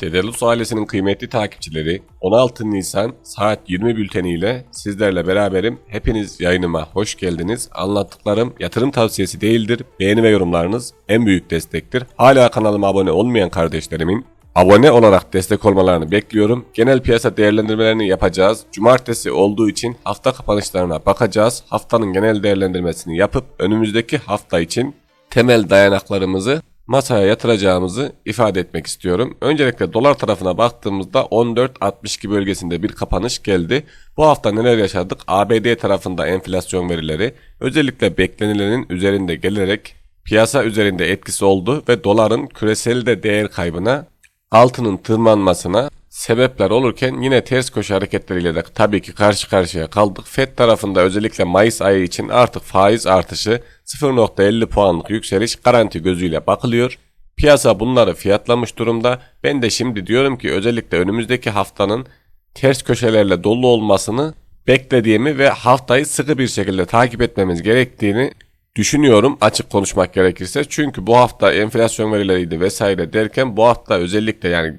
Dedalus ailesinin kıymetli takipçileri 16 Nisan saat 20 bülteni ile sizlerle beraberim. Hepiniz yayınıma hoş geldiniz. Anlattıklarım yatırım tavsiyesi değildir. Beğeni ve yorumlarınız en büyük destektir. Hala kanalıma abone olmayan kardeşlerimin abone olarak destek olmalarını bekliyorum. Genel piyasa değerlendirmelerini yapacağız. Cumartesi olduğu için hafta kapanışlarına bakacağız. Haftanın genel değerlendirmesini yapıp önümüzdeki hafta için temel dayanaklarımızı masaya yatıracağımızı ifade etmek istiyorum. Öncelikle dolar tarafına baktığımızda 14.62 bölgesinde bir kapanış geldi. Bu hafta neler yaşadık? ABD tarafında enflasyon verileri özellikle beklenilenin üzerinde gelerek piyasa üzerinde etkisi oldu ve doların küresel de değer kaybına altının tırmanmasına sebepler olurken yine ters köşe hareketleriyle de tabii ki karşı karşıya kaldık. FED tarafında özellikle Mayıs ayı için artık faiz artışı 0.50 puanlık yükseliş garanti gözüyle bakılıyor. Piyasa bunları fiyatlamış durumda. Ben de şimdi diyorum ki özellikle önümüzdeki haftanın ters köşelerle dolu olmasını beklediğimi ve haftayı sıkı bir şekilde takip etmemiz gerektiğini düşünüyorum açık konuşmak gerekirse. Çünkü bu hafta enflasyon verileriydi vesaire derken bu hafta özellikle yani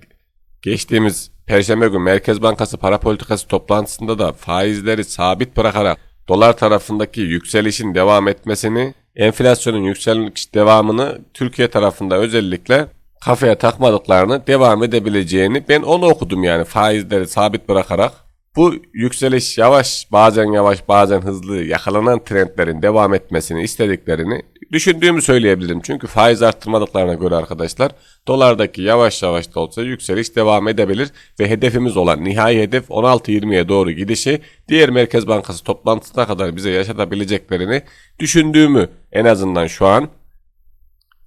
geçtiğimiz Perşembe günü Merkez Bankası para politikası toplantısında da faizleri sabit bırakarak dolar tarafındaki yükselişin devam etmesini, enflasyonun yükseliş devamını Türkiye tarafında özellikle kafaya takmadıklarını devam edebileceğini ben onu okudum yani faizleri sabit bırakarak. Bu yükseliş yavaş bazen yavaş bazen hızlı yakalanan trendlerin devam etmesini istediklerini düşündüğümü söyleyebilirim. Çünkü faiz arttırmadıklarına göre arkadaşlar dolardaki yavaş yavaş da olsa yükseliş devam edebilir ve hedefimiz olan nihai hedef 16.20'ye doğru gidişi diğer Merkez Bankası toplantısına kadar bize yaşatabileceklerini düşündüğümü en azından şu an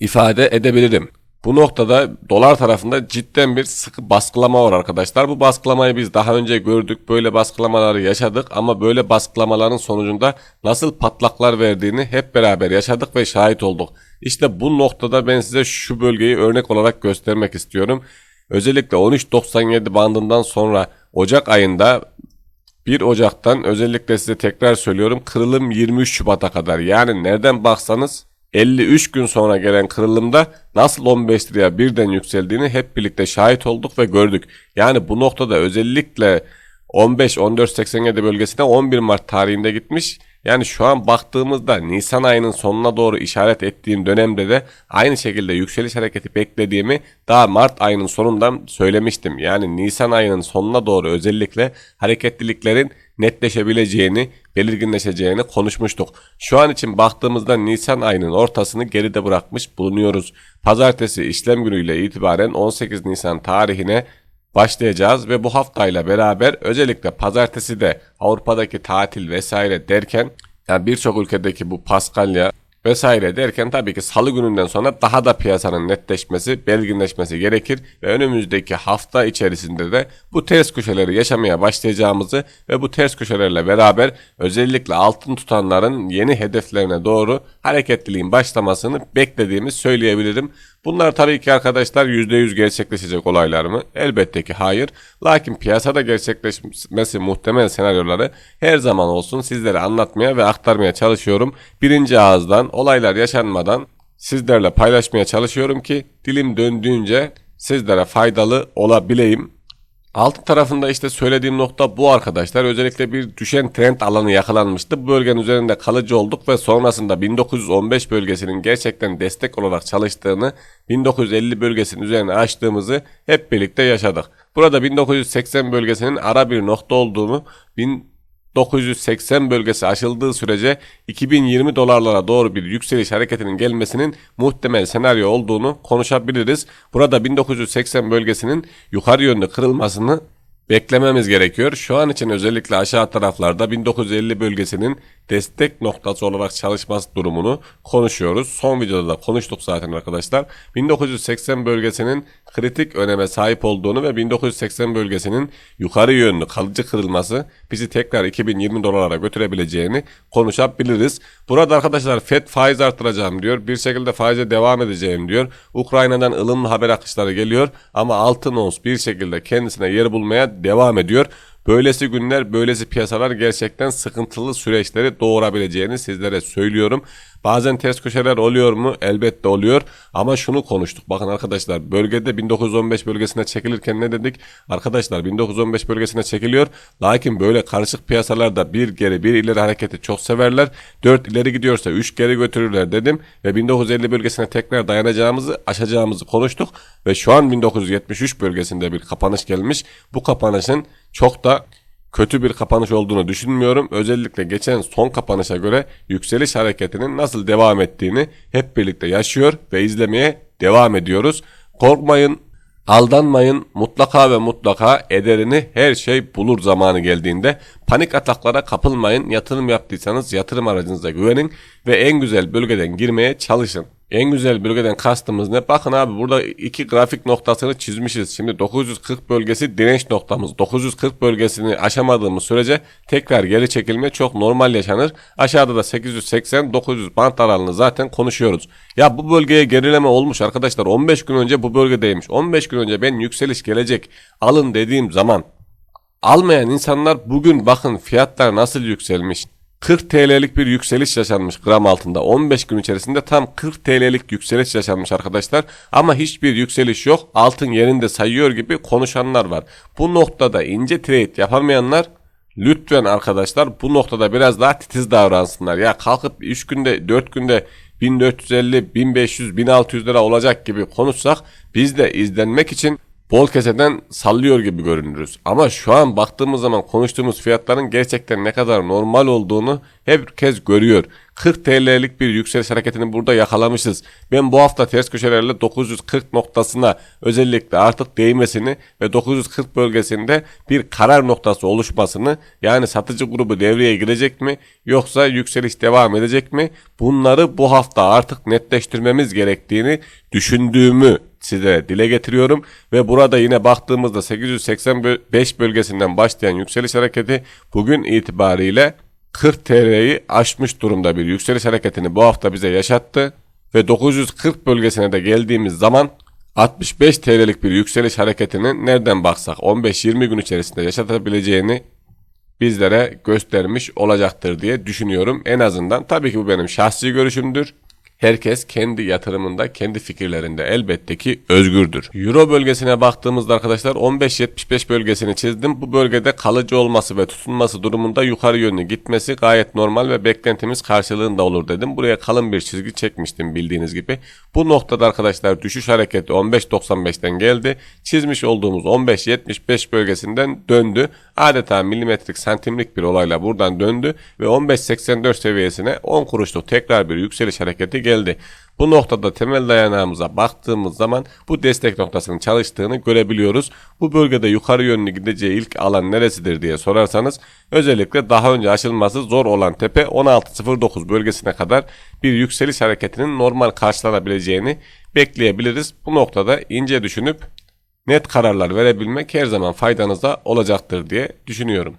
ifade edebilirim. Bu noktada dolar tarafında cidden bir sıkı baskılama var arkadaşlar. Bu baskılamayı biz daha önce gördük. Böyle baskılamaları yaşadık ama böyle baskılamaların sonucunda nasıl patlaklar verdiğini hep beraber yaşadık ve şahit olduk. İşte bu noktada ben size şu bölgeyi örnek olarak göstermek istiyorum. Özellikle 13.97 bandından sonra Ocak ayında 1 Ocak'tan özellikle size tekrar söylüyorum kırılım 23 Şubat'a kadar yani nereden baksanız 53 gün sonra gelen kırılımda nasıl 15 liraya birden yükseldiğini hep birlikte şahit olduk ve gördük. Yani bu noktada özellikle 15-14-87 bölgesine 11 Mart tarihinde gitmiş. Yani şu an baktığımızda Nisan ayının sonuna doğru işaret ettiğim dönemde de aynı şekilde yükseliş hareketi beklediğimi daha Mart ayının sonundan söylemiştim. Yani Nisan ayının sonuna doğru özellikle hareketliliklerin netleşebileceğini, belirginleşeceğini konuşmuştuk. Şu an için baktığımızda Nisan ayının ortasını geride bırakmış bulunuyoruz. Pazartesi işlem günüyle itibaren 18 Nisan tarihine başlayacağız ve bu haftayla beraber özellikle pazartesi de Avrupa'daki tatil vesaire derken yani birçok ülkedeki bu Paskalya vesaire derken tabii ki salı gününden sonra daha da piyasanın netleşmesi, belginleşmesi gerekir ve önümüzdeki hafta içerisinde de bu ters köşeleri yaşamaya başlayacağımızı ve bu ters köşelerle beraber özellikle altın tutanların yeni hedeflerine doğru hareketliliğin başlamasını beklediğimizi söyleyebilirim. Bunlar tabii ki arkadaşlar %100 gerçekleşecek olaylar mı? Elbette ki hayır. Lakin piyasada gerçekleşmesi muhtemel senaryoları her zaman olsun sizlere anlatmaya ve aktarmaya çalışıyorum. Birinci ağızdan olaylar yaşanmadan sizlerle paylaşmaya çalışıyorum ki dilim döndüğünce sizlere faydalı olabileyim. Altı tarafında işte söylediğim nokta bu arkadaşlar. Özellikle bir düşen trend alanı yakalanmıştı. Bu bölgenin üzerinde kalıcı olduk ve sonrasında 1915 bölgesinin gerçekten destek olarak çalıştığını, 1950 bölgesinin üzerine açtığımızı hep birlikte yaşadık. Burada 1980 bölgesinin ara bir nokta olduğunu, 1980 bölgesi aşıldığı sürece 2020 dolarlara doğru bir yükseliş hareketinin gelmesinin muhtemel senaryo olduğunu konuşabiliriz. Burada 1980 bölgesinin yukarı yönlü kırılmasını beklememiz gerekiyor. Şu an için özellikle aşağı taraflarda 1950 bölgesinin destek noktası olarak çalışması durumunu konuşuyoruz. Son videoda da konuştuk zaten arkadaşlar. 1980 bölgesinin kritik öneme sahip olduğunu ve 1980 bölgesinin yukarı yönlü kalıcı kırılması bizi tekrar 2020 dolara götürebileceğini konuşabiliriz. Burada arkadaşlar FED faiz artıracağım diyor. Bir şekilde faize devam edeceğim diyor. Ukrayna'dan ılımlı haber akışları geliyor ama altın ons bir şekilde kendisine yer bulmaya devam ediyor. Böylesi günler, böylesi piyasalar gerçekten sıkıntılı süreçleri doğurabileceğini sizlere söylüyorum. Bazen ters köşeler oluyor mu? Elbette oluyor. Ama şunu konuştuk. Bakın arkadaşlar bölgede 1915 bölgesine çekilirken ne dedik? Arkadaşlar 1915 bölgesine çekiliyor. Lakin böyle karışık piyasalarda bir geri bir ileri hareketi çok severler. 4 ileri gidiyorsa 3 geri götürürler dedim. Ve 1950 bölgesine tekrar dayanacağımızı aşacağımızı konuştuk. Ve şu an 1973 bölgesinde bir kapanış gelmiş. Bu kapanışın çok da kötü bir kapanış olduğunu düşünmüyorum. Özellikle geçen son kapanışa göre yükseliş hareketinin nasıl devam ettiğini hep birlikte yaşıyor ve izlemeye devam ediyoruz. Korkmayın, aldanmayın. Mutlaka ve mutlaka ederini her şey bulur zamanı geldiğinde. Panik ataklara kapılmayın. Yatırım yaptıysanız yatırım aracınıza güvenin ve en güzel bölgeden girmeye çalışın. En güzel bölgeden kastımız ne? Bakın abi burada iki grafik noktasını çizmişiz. Şimdi 940 bölgesi direnç noktamız. 940 bölgesini aşamadığımız sürece tekrar geri çekilme çok normal yaşanır. Aşağıda da 880-900 bant aralığını zaten konuşuyoruz. Ya bu bölgeye gerileme olmuş arkadaşlar. 15 gün önce bu bölgedeymiş. 15 gün önce ben yükseliş gelecek alın dediğim zaman almayan insanlar bugün bakın fiyatlar nasıl yükselmiş. 40 TL'lik bir yükseliş yaşanmış gram altında. 15 gün içerisinde tam 40 TL'lik yükseliş yaşanmış arkadaşlar. Ama hiçbir yükseliş yok. Altın yerinde sayıyor gibi konuşanlar var. Bu noktada ince trade yapamayanlar lütfen arkadaşlar bu noktada biraz daha titiz davransınlar. Ya kalkıp 3 günde 4 günde 1450, 1500, 1600 lira olacak gibi konuşsak biz de izlenmek için bol keseden sallıyor gibi görünürüz. Ama şu an baktığımız zaman konuştuğumuz fiyatların gerçekten ne kadar normal olduğunu herkes görüyor. 40 TL'lik bir yükseliş hareketini burada yakalamışız. Ben bu hafta ters köşelerle 940 noktasına özellikle artık değmesini ve 940 bölgesinde bir karar noktası oluşmasını yani satıcı grubu devreye girecek mi yoksa yükseliş devam edecek mi bunları bu hafta artık netleştirmemiz gerektiğini düşündüğümü sizlere dile getiriyorum ve burada yine baktığımızda 885 bölgesinden başlayan yükseliş hareketi bugün itibariyle 40 TL'yi aşmış durumda bir yükseliş hareketini bu hafta bize yaşattı ve 940 bölgesine de geldiğimiz zaman 65 TL'lik bir yükseliş hareketini nereden baksak 15-20 gün içerisinde yaşatabileceğini bizlere göstermiş olacaktır diye düşünüyorum. En azından tabii ki bu benim şahsi görüşümdür. Herkes kendi yatırımında, kendi fikirlerinde elbette ki özgürdür. Euro bölgesine baktığımızda arkadaşlar 15-75 bölgesini çizdim. Bu bölgede kalıcı olması ve tutunması durumunda yukarı yönlü gitmesi gayet normal ve beklentimiz karşılığında olur dedim. Buraya kalın bir çizgi çekmiştim bildiğiniz gibi. Bu noktada arkadaşlar düşüş hareketi 15.95'ten geldi. Çizmiş olduğumuz 15.75 bölgesinden döndü. Adeta milimetrik santimlik bir olayla buradan döndü ve 15.84 seviyesine 10 kuruşluk tekrar bir yükseliş hareketi geldi. Bu noktada temel dayanağımıza baktığımız zaman bu destek noktasının çalıştığını görebiliyoruz. Bu bölgede yukarı yönlü gideceği ilk alan neresidir diye sorarsanız özellikle daha önce aşılması zor olan tepe 16.09 bölgesine kadar bir yükseliş hareketinin normal karşılanabileceğini bekleyebiliriz. Bu noktada ince düşünüp net kararlar verebilmek her zaman faydanıza olacaktır diye düşünüyorum.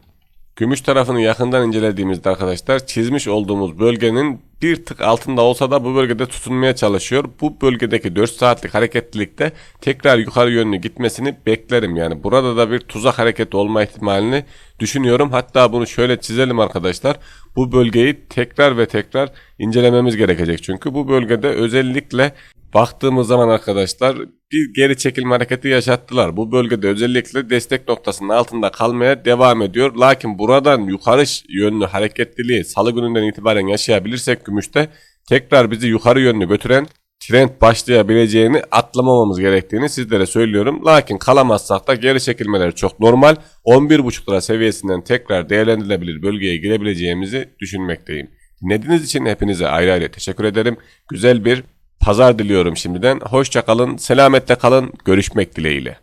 Gümüş tarafını yakından incelediğimizde arkadaşlar çizmiş olduğumuz bölgenin bir tık altında olsa da bu bölgede tutunmaya çalışıyor. Bu bölgedeki 4 saatlik hareketlilikte tekrar yukarı yönlü gitmesini beklerim. Yani burada da bir tuzak hareketi olma ihtimalini düşünüyorum. Hatta bunu şöyle çizelim arkadaşlar. Bu bölgeyi tekrar ve tekrar incelememiz gerekecek. Çünkü bu bölgede özellikle baktığımız zaman arkadaşlar bir geri çekilme hareketi yaşattılar. Bu bölgede özellikle destek noktasının altında kalmaya devam ediyor. Lakin buradan yukarı yönlü hareketliliği salı gününden itibaren yaşayabilirsek gümüşte tekrar bizi yukarı yönlü götüren trend başlayabileceğini atlamamamız gerektiğini sizlere söylüyorum. Lakin kalamazsak da geri çekilmeler çok normal. 11.5 lira seviyesinden tekrar değerlendirilebilir bölgeye girebileceğimizi düşünmekteyim. Dinlediğiniz için hepinize ayrı ayrı teşekkür ederim. Güzel bir pazar diliyorum şimdiden. Hoşça kalın, selametle kalın. Görüşmek dileğiyle.